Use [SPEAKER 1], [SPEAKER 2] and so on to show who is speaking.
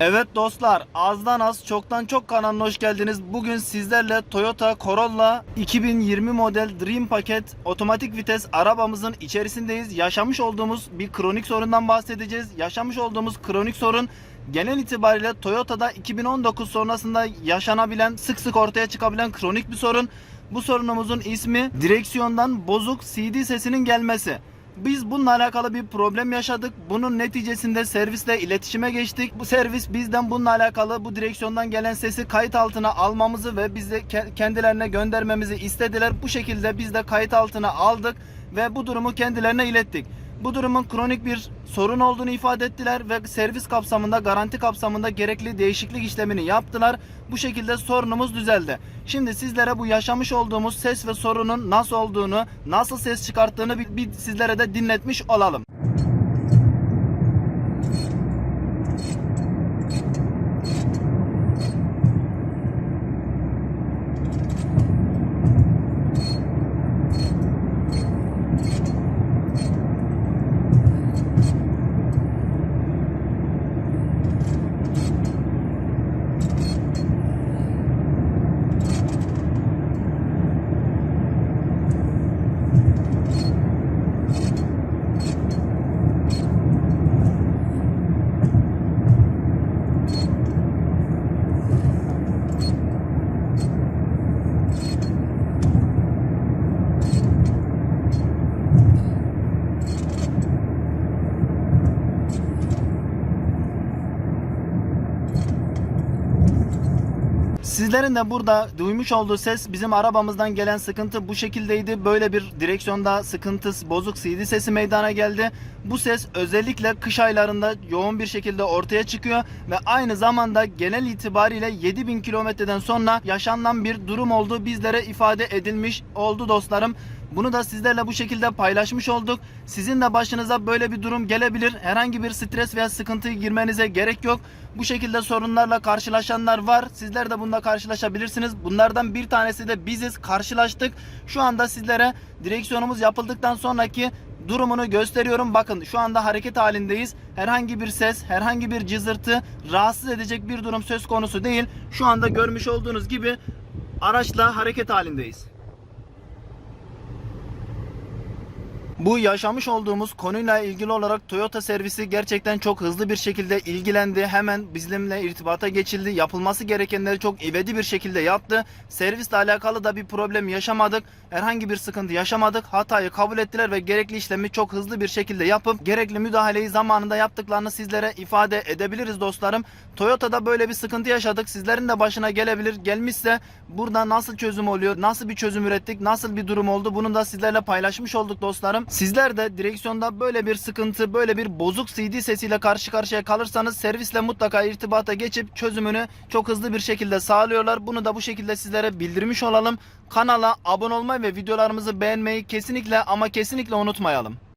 [SPEAKER 1] Evet dostlar azdan az çoktan çok kanalına hoş geldiniz. Bugün sizlerle Toyota Corolla 2020 model Dream paket otomatik vites arabamızın içerisindeyiz. Yaşamış olduğumuz bir kronik sorundan bahsedeceğiz. Yaşamış olduğumuz kronik sorun genel itibariyle Toyota'da 2019 sonrasında yaşanabilen sık sık ortaya çıkabilen kronik bir sorun. Bu sorunumuzun ismi direksiyondan bozuk CD sesinin gelmesi. Biz bununla alakalı bir problem yaşadık. Bunun neticesinde servisle iletişime geçtik. Bu servis bizden bununla alakalı bu direksiyondan gelen sesi kayıt altına almamızı ve bize ke- kendilerine göndermemizi istediler. Bu şekilde biz de kayıt altına aldık ve bu durumu kendilerine ilettik. Bu durumun kronik bir sorun olduğunu ifade ettiler ve servis kapsamında, garanti kapsamında gerekli değişiklik işlemini yaptılar. Bu şekilde sorunumuz düzeldi. Şimdi sizlere bu yaşamış olduğumuz ses ve sorunun nasıl olduğunu, nasıl ses çıkarttığını bir, bir sizlere de dinletmiş olalım. Sizlerin de burada duymuş olduğu ses bizim arabamızdan gelen sıkıntı bu şekildeydi. Böyle bir direksiyonda sıkıntı, bozuk CD sesi meydana geldi. Bu ses özellikle kış aylarında yoğun bir şekilde ortaya çıkıyor ve aynı zamanda genel itibariyle 7000 kilometreden sonra yaşanan bir durum olduğu bizlere ifade edilmiş oldu dostlarım. Bunu da sizlerle bu şekilde paylaşmış olduk. Sizin de başınıza böyle bir durum gelebilir. Herhangi bir stres veya sıkıntıya girmenize gerek yok. Bu şekilde sorunlarla karşılaşanlar var. Sizler de bunda karşılaşabilirsiniz. Bunlardan bir tanesi de biziz. Karşılaştık. Şu anda sizlere direksiyonumuz yapıldıktan sonraki durumunu gösteriyorum. Bakın şu anda hareket halindeyiz. Herhangi bir ses, herhangi bir cızırtı rahatsız edecek bir durum söz konusu değil. Şu anda görmüş olduğunuz gibi araçla hareket halindeyiz. Bu yaşamış olduğumuz konuyla ilgili olarak Toyota servisi gerçekten çok hızlı bir şekilde ilgilendi. Hemen bizimle irtibata geçildi. Yapılması gerekenleri çok ivedi bir şekilde yaptı. Servisle alakalı da bir problem yaşamadık. Herhangi bir sıkıntı yaşamadık. Hatayı kabul ettiler ve gerekli işlemi çok hızlı bir şekilde yapıp gerekli müdahaleyi zamanında yaptıklarını sizlere ifade edebiliriz dostlarım. Toyota'da böyle bir sıkıntı yaşadık. Sizlerin de başına gelebilir. Gelmişse burada nasıl çözüm oluyor? Nasıl bir çözüm ürettik? Nasıl bir durum oldu? Bunu da sizlerle paylaşmış olduk dostlarım. Sizler de direksiyonda böyle bir sıkıntı, böyle bir bozuk CD sesiyle karşı karşıya kalırsanız servisle mutlaka irtibata geçip çözümünü çok hızlı bir şekilde sağlıyorlar. Bunu da bu şekilde sizlere bildirmiş olalım. Kanala abone olmayı ve videolarımızı beğenmeyi kesinlikle ama kesinlikle unutmayalım.